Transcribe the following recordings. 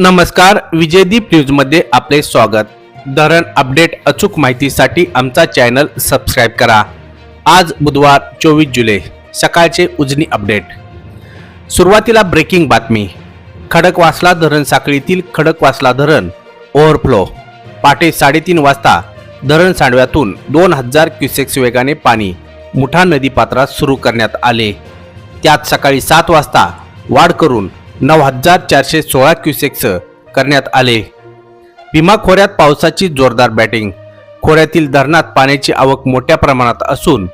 नमस्कार विजयदीप न्यूजमध्ये आपले स्वागत. धरण अपडेट अचूक माहितीसाठी आमचा चॅनल सबस्क्राईब करा. आज बुधवार चोवीस जुलै सकाळचे उजनी अपडेट. सुरुवातीला ब्रेकिंग बातमी. खडकवासला धरण साखळीतील खडकवासला धरण ओव्हरफ्लो. पहाटे साडेतीन वाजता धरण सांडव्यातून दोन हजार क्युसेक्स वेगाने पाणी मुठा नदीपात्रात सुरू करण्यात आले. त्यात सकाळी सात वाजता वाढ करून नऊ हजार चारशे सोळा क्युसेक्स करण्यात आले. भीमा खोऱ्यात पावसाची जोरदार बॅटिंग. खोऱ्यातील धरणात पाण्याची आवक मोठ्या प्रमाणात असून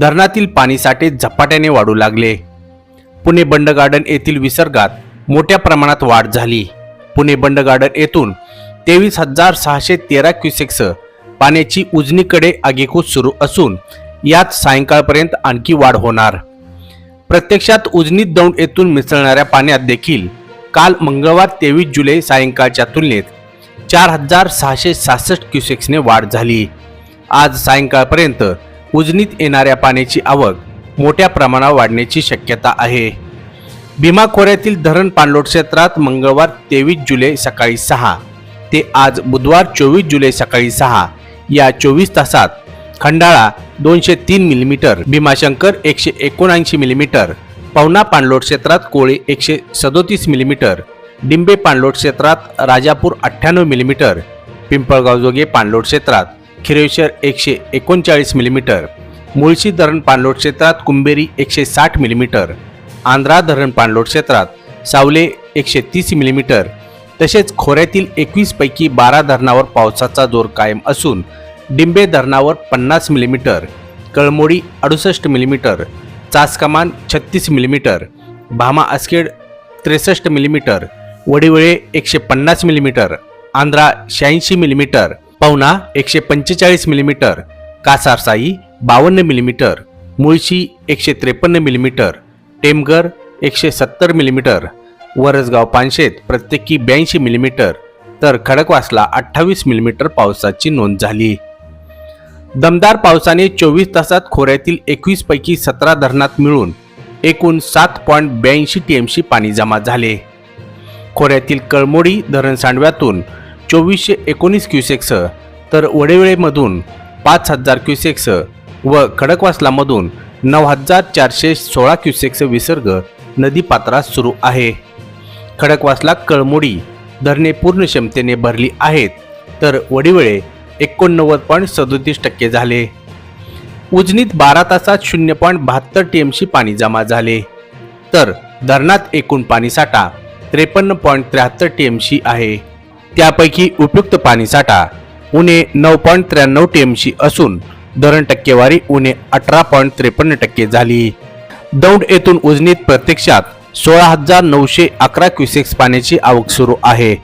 धरणातील पाणीसाठे झपाट्याने वाढू लागले. पुणे बंड गार्डन येथील विसर्गात मोठ्या प्रमाणात वाढ झाली. पुणे बंड गार्डन येथून तेवीस हजार सहाशे तेरा क्युसेक्स पाण्याची उजनीकडे आगेकूच सुरू असून यात सायंकाळपर्यंत आणखी वाढ होणार. प्रत्यक्षात उजनीत दौंड येथून मिसळणाऱ्या पाण्यात देखील काल मंगळवार तेवीस जुलै सायंकाळच्या तुलनेत चार हजार सहाशे सहासष्ट क्युसेक्सने वाढ झाली. आज सायंकाळपर्यंत उजनीत येणाऱ्या पाण्याची आवक मोठ्या प्रमाणावर वाढण्याची शक्यता आहे. भीमा खोऱ्यातील धरण पाणलोट क्षेत्रात मंगळवार तेवीस जुलै सकाळी सहा ते आज बुधवार चोवीस जुलै सकाळी सहा या चोवीस तासात खंडाळा दोनशे तीन मिलीमीटर भीमाशंकर एकशे एकोणऐंशी मिलीमीटर पवना पाणलोट क्षेत्रात कोळी एकशे सदोतीस मिलीमीटर डिंबे पाणलोट क्षेत्रात राजापूर अठ्ठ्याण्णव मिलीमीटर पिंपळगाव जोगे पाणलोट क्षेत्रात खिरेश्वर एकशे एकोणचाळीस मिलीमीटर मुळशी धरण पाणलोट क्षेत्रात कुंभेरी एकशे साठ मिलीमीटर आंध्रा धरण पाणलोट क्षेत्रात सावले एकशे तीस मिलीमीटर तसेच खोऱ्यातील एकवीसपैकी बारा धरणावर पावसाचा जोर कायम असून डिंबे धरणावर पन्नास मिलीमीटर कळमोडी अडुसष्ट मिलीमीटर चासकमान छत्तीस मिलीमीटर भामा आस्केड त्रेसष्ट मिलीमीटर वडिवळे एकशे पन्नास मिलीमीटर आंध्रा शहाऐंशी मिलीमीटर पवना एकशे पंचेचाळीस मिलीमीटर कासारसाई बावन्न मिलीमीटर मुळशी एकशे त्रेपन्न मिलीमीटर टेमगर एकशे सत्तर मिलीमीटर वरसगाव पानशेत प्रत्येकी ब्याऐंशी मिलीमीटर तर खडकवासला अठ्ठावीस मिलीमीटर पावसाची नोंद झाली. दमदार पावसाने चोवीस तासात खोऱ्यातील एकवीस पैकी सतरा धरणात मिळून एकूण सात पॉईंट ब्याऐंशी टीएमसी पाणी जमा झाले. खोऱ्यातील कळमोडी धरण सांडव्यातून चोवीसशे एकोणीस क्युसेक्स तर वडेवेळेमधून पाच हजार क्युसेक्स व खडकवासलामधून नऊ हजार चारशे सोळा क्युसेक्स विसर्ग नदीपात्रात सुरू आहे. खडकवासला कळमोडी धरणे पूर्ण क्षमतेने भरली आहेत तर वडिवळे एकोणनव्वद पॉईंट सदोतीस टक्के झाले. उजनीत बारा तासात शून्य पॉईंट बहात्तर टीएमसी पाणी जमा झाले. तर धरणात एकूण पाणीसाठा त्रेपन्न पॉईंट त्र्याहत्तर टीएमसी आहे. त्यापैकी उपयुक्त पाणीसाठा उणे नऊ पॉईंट त्र्याण्णव टीएमसी असून धरण टक्केवारी उणे अठरा पॉईंट त्रेपन्न टक्के झाली. दौंड येथून उजनीत प्रत्यक्षात सोळा हजार नऊशे अकरा क्युसेक्स पाण्याची आवक सुरू आहे.